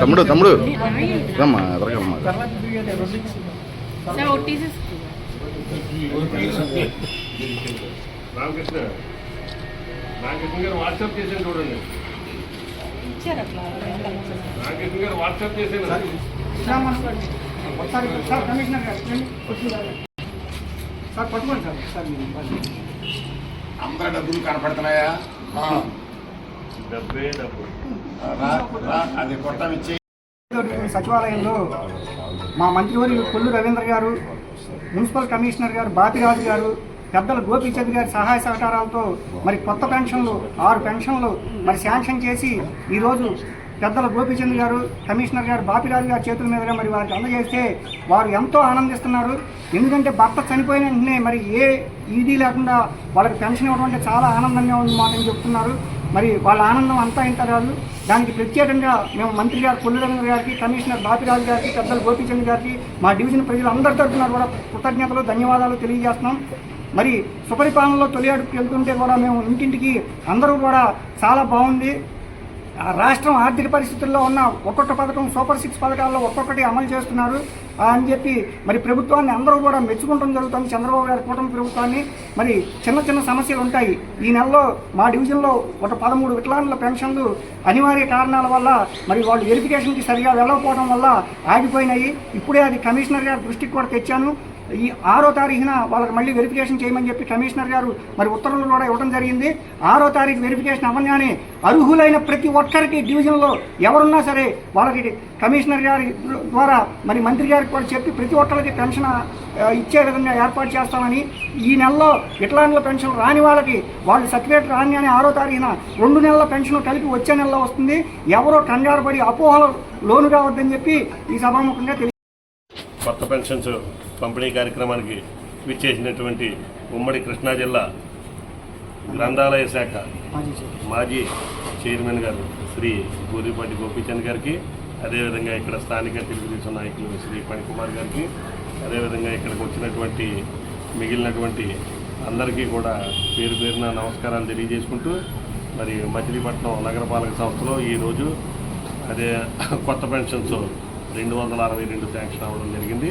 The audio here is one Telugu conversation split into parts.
తమ్ముడు తమ్ముడు. రమ్మా ఒట్టీసీ రామకృష్ణ రామకృష్ణ గారు వాట్సాప్ చేసాను చూడండి. ఇచ్చారు అట్లా వాట్సాప్ సార్ కమిషనర్ గారు. సార్? పట్టుకోండి సార్ సార్. అందరి డబ్బులు కనపడుతున్నాయా? డబ్బే డబ్బు. అది సచివాలయంలో మా మంత్రివర్యులు కొల్లు రవీంద్ర గారు మున్సిపల్ కమిషనర్ గారు బాపిరాజు గారు పెద్దల గోపీచంద్ గారి సహాయ సహకారాలతో మరి కొత్త పెన్షన్లు ఆరు పెన్షన్లు మరి శాంక్షన్ చేసి ఈరోజు పెద్దల గోపీచంద్ గారు కమిషనర్ గారు బాపిరాజు గారి చేతుల మీదుగా మరి వారికి అందజేస్తే వారు ఎంతో ఆనందిస్తున్నారు. ఎందుకంటే భర్త చనిపోయిన వెంటనే మరి ఏ ఈడీ లేకుండా వాళ్ళకి పెన్షన్ ఇవ్వడం అంటే చాలా ఆనందంగా ఉంది మాట అని చెప్తున్నారు. మరి వాళ్ళ ఆనందం అంతా ఇంత కాదు. దానికి ప్రత్యేకంగా మేము మంత్రి గారు కొల్లు గారికి కమిషనర్ బాపిరాజు గారికి పెద్దల గోపీచంద్ గారికి మా డివిజన్ ప్రజలందరి తరఫున కూడా కృతజ్ఞతలు ధన్యవాదాలు తెలియజేస్తున్నాం. మరి సుపరిపాలనలో తొలి అడుగుకి వెళ్తుంటే కూడా మేము ఇంటింటికి అందరూ కూడా చాలా బాగుంది. ఆ రాష్ట్రం ఆర్థిక పరిస్థితుల్లో ఉన్న ఒక్కొక్క పథకం సూపర్ సిక్స్ పథకాల్లో ఒక్కొక్కటి అమలు చేస్తున్నారు. అని చెప్పి మరి ప్రభుత్వాన్ని అందరూ కూడా మెచ్చుకుంటం జరుగుతుంది. చంద్రబాబు గారి కూటమి ప్రభుత్వాన్ని మరి చిన్న చిన్న సమస్యలు ఉంటాయి. ఈ నెలలో మా డివిజన్లో ఒక పదమూడు వికలాంగుల పెన్షన్లు అనివార్య కారణాల వల్ల మరి వాళ్ళు వెరిఫికేషన్కి సరిగా వెళ్ళకపోవడం వల్ల ఆగిపోయినాయి. ఇప్పుడే అది కమిషనర్ గారి దృష్టికి కూడా తెచ్చాను. ఈ ఆరో తారీఖున వాళ్ళకి మళ్ళీ వెరిఫికేషన్ చేయమని చెప్పి కమిషనర్ గారు మరి ఉత్తర్వులు కూడా ఇవ్వడం జరిగింది. ఆరో తారీఖు వెరిఫికేషన్ అవ్వగానే అర్హులైన ప్రతి ఒక్కరికి డివిజన్లో ఎవరున్నా సరే వాళ్ళకి కమిషనర్ గారి ద్వారా మరి మంత్రి గారికి కూడా చెప్పి ప్రతి ఒక్కరికి పెన్షన్ ఇచ్చే విధంగా ఏర్పాటు చేస్తామని ఈ నెలలో వికలాంగుల పెన్షన్ రాని వాళ్ళకి వాళ్ళు సర్టిఫికేట్ రాని ఆరో తారీఖున రెండు నెలల పెన్షన్ కలిపి వచ్చే నెలలో వస్తుంది. ఎవరో కంగారు పడి అపోహలు లోను కావద్దని చెప్పి ఈ సభాముఖంగా తెలియ కొత్త పెన్షన్స్ పంపిణీ కార్యక్రమానికి విచ్చేసినటువంటి ఉమ్మడి కృష్ణా జిల్లా గ్రంథాలయ శాఖ మాజీ చైర్మన్. గారు శ్రీ గూరిపాటి గోపీచంద్ గారికి అదేవిధంగా ఇక్కడ స్థానిక తెలుగుదేశం నాయకులు శ్రీ పణికుమార్ గారికి అదేవిధంగా ఇక్కడికి వచ్చినటువంటి మిగిలినటువంటి అందరికీ కూడా పేరు పేరున నమస్కారాలు తెలియజేసుకుంటూ మరి మచిలీపట్నం నగరపాలక సంస్థలో ఈరోజు అదే కొత్త పెన్షన్స్ రెండు వందల అరవై రెండు శాంక్షన్ అవ్వడం జరిగింది.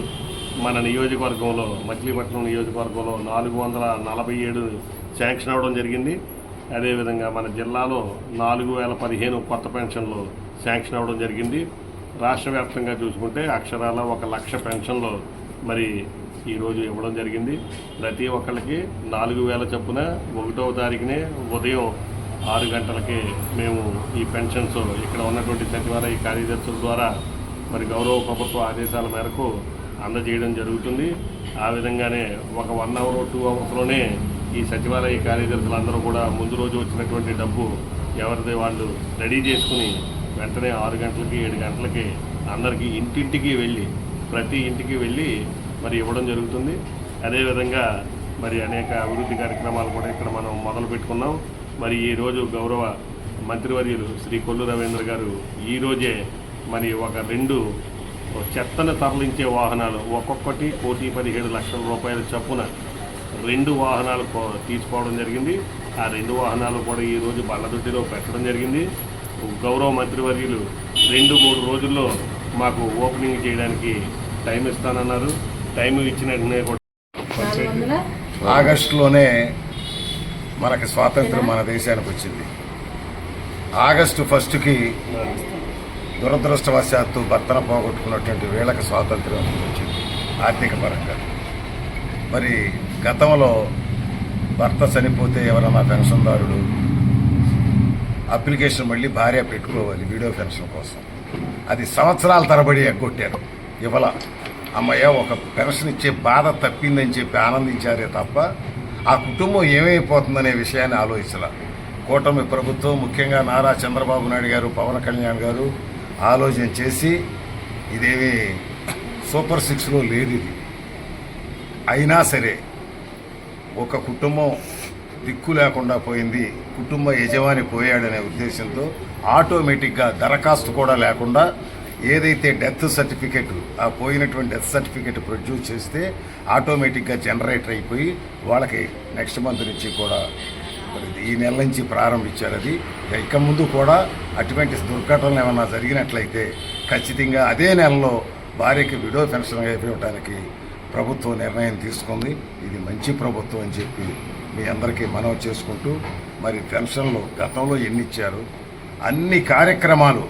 మన నియోజకవర్గంలో మచిలీపట్నం నియోజకవర్గంలో నాలుగు వందల నలభై ఏడు శాంక్షన్ అవ్వడం జరిగింది. అదేవిధంగా మన జిల్లాలో నాలుగు వేల పదిహేను కొత్త పెన్షన్లు శాంక్షన్ అవ్వడం జరిగింది. రాష్ట్ర వ్యాప్తంగా చూసుకుంటే అక్షరాల ఒక లక్ష పెన్షన్లు మరి ఈరోజు ఇవ్వడం జరిగింది. ప్రతి ఒక్కరికి నాలుగు వేల చొప్పున ఒకటవ తారీఖునే ఉదయం ఆరు గంటలకి మేము ఈ పెన్షన్స్ ఇక్కడ ఉన్నటువంటి సచివాలయ కార్యదర్శుల ద్వారా మరి గౌరవ ప్రభుత్వ ఆదేశాల మేరకు అందజేయడం జరుగుతుంది. ఆ విధంగానే ఒక వన్ అవర్ టూ అవర్స్లోనే ఈ సచివాలయ కార్యదర్శులందరూ కూడా ముందు రోజు వచ్చినటువంటి డబ్బు ఎవరిది వాళ్ళు రెడీ చేసుకుని వెంటనే ఆరు గంటలకి ఏడు గంటలకి అందరికీ ఇంటింటికి వెళ్ళి ప్రతి ఇంటికి వెళ్ళి మరి ఇవ్వడం జరుగుతుంది. అదేవిధంగా మరి అనేక అభివృద్ధి కార్యక్రమాలు కూడా ఇక్కడ మనం మొదలు పెట్టుకున్నాం. మరి ఈరోజు గౌరవ మంత్రివర్యులు శ్రీ కొల్లు రవీంద్ర గారు ఈరోజే మరి ఒక రెండు చెత్తను తరలించే వాహనాలు. ఒక్కొక్కటి కోటి పదిహేడు లక్షల రూపాయల చొప్పున రెండు వాహనాలు కో- తీసుకోవడం జరిగింది. ఆ రెండు వాహనాలు కూడా ఈరోజు బళ్ళదొడ్డిలో పెట్టడం జరిగింది. గౌరవ మంత్రివర్యులు రెండు మూడు రోజుల్లో మాకు ఓపెనింగ్ చేయడానికి టైం ఇస్తానన్నారు. టైం ఇచ్చిన వెంటనే కూడా ఆగస్టులోనే మనకి స్వాతంత్రం మన దేశానికి వచ్చింది. ఆగస్టు ఫస్ట్కి దురదృష్టవశాత్తు భర్తన పోగొట్టుకున్నటువంటి వీళ్ళకి స్వాతంత్రం వచ్చింది ఆర్థిక పరంగా. మరి గతంలో భర్త చనిపోతే ఎవరన్నా పెన్షన్దారుడు అప్లికేషన్ మళ్ళీ భార్య పెట్టుకోవాలి వీడియో పెన్షన్ కోసం. అది సంవత్సరాల తరబడి ఎగ్గొట్టారు. ఇవాళ అమ్మయ్య ఒక పెన్షన్ ఇచ్చే బాధ తప్పిందని చెప్పి ఆనందించారే తప్ప ఆ కుటుంబం ఏమైపోతుందనే విషయాన్ని ఆలోచించాల. కూటమి ప్రభుత్వం ముఖ్యంగా నారా చంద్రబాబు నాయుడు గారు పవన్ కళ్యాణ్ గారు ఆలోచన చేసి ఇదేమి సూపర్ సిక్స్లో లేదు ఇది. అయినా సరే ఒక కుటుంబం దిక్కు లేకుండా పోయింది కుటుంబ యజమాని పోయాడనే ఉద్దేశంతో ఆటోమేటిక్గా దరఖాస్తు కూడా లేకుండా ఏదైతే డెత్ సర్టిఫికెట్ ఆ పోయినటువంటి డెత్ సర్టిఫికెట్ ప్రొడ్యూస్ చేస్తే ఆటోమేటిక్గా జనరేటర్ అయిపోయి వాళ్ళకి నెక్స్ట్ మంత్ నుంచి కూడా ఈ నెల నుంచి ప్రారంభించారు అది. ఇక ముందు కూడా అటువంటి దుర్ఘటనలు ఏమన్నా జరిగినట్లయితే ఖచ్చితంగా అదే నెలలో భార్యకి విడో పెన్షన్ ఇవ్వడానికి ప్రభుత్వం నిర్ణయం తీసుకుంది. ఇది మంచి ప్రభుత్వం అని చెప్పి మీ అందరికీ మనవి చేసుకుంటూ మరి పెన్షన్లు గతంలో ఎన్ని ఇచ్చారు అన్ని కార్యక్రమాలు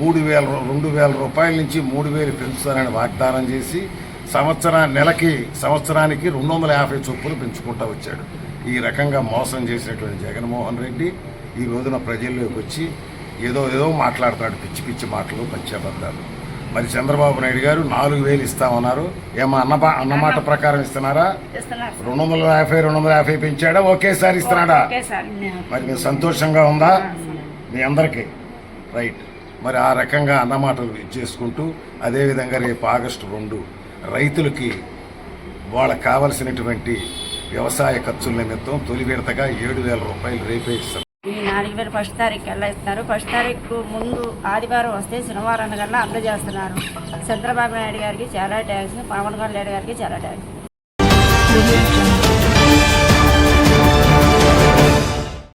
మూడు వేల రెండు వేల రూపాయల నుంచి మూడు వేలు పెంచుతారని వాగ్దానం చేసి సంవత్సరా నెలకి సంవత్సరానికి రెండు వందల యాభై చొప్పులు పెంచుకుంటూ వచ్చాడు. ఈ రకంగా మోసం చేసినటువంటి జగన్మోహన్ రెడ్డి ఈ రోజున ప్రజల్లోకి వచ్చి ఏదో ఏదో మాట్లాడుతున్నాడు పిచ్చి పిచ్చి మాటలు పంచాబద్దాలు మరి చంద్రబాబు నాయుడు గారు నాలుగు వేలు ఇస్తామన్నారు. ఏమో అన్న అన్నమాట ప్రకారం ఇస్తున్నారా? రెండు వందల యాభై రెండు వందల యాభై పెంచాడా? ఒకేసారి ఇస్తున్నాడా? మరి మీకు సంతోషంగా ఉందా? మీ అందరికీ. రైట్. మరి ఆ రకంగా అన్నమాటలు చేసుకుంటూ అదేవిధంగా రేపు ఆగస్టు రెండు రైతులకి వాళ్ళకి కావలసినటువంటి వ్యవసాయ ఖర్చుల నిమిత్తం తొలి విడతగా ఏడు వేల రూపాయలు రేపే ఇస్తారు ఈ నాలుగు వేలు ఫస్ట్ తారీఖు ఎలా ఇస్తున్నారు ఫస్ట్ తారీఖు ముందు ఆదివారం వస్తే శనివారం కల్లా అందజేస్తున్నారు. చంద్రబాబు నాయుడు గారికి చాలా ట్యాక్స్ పవన్ కళ్యాణ్ గారికి చాలా ట్యాక్స్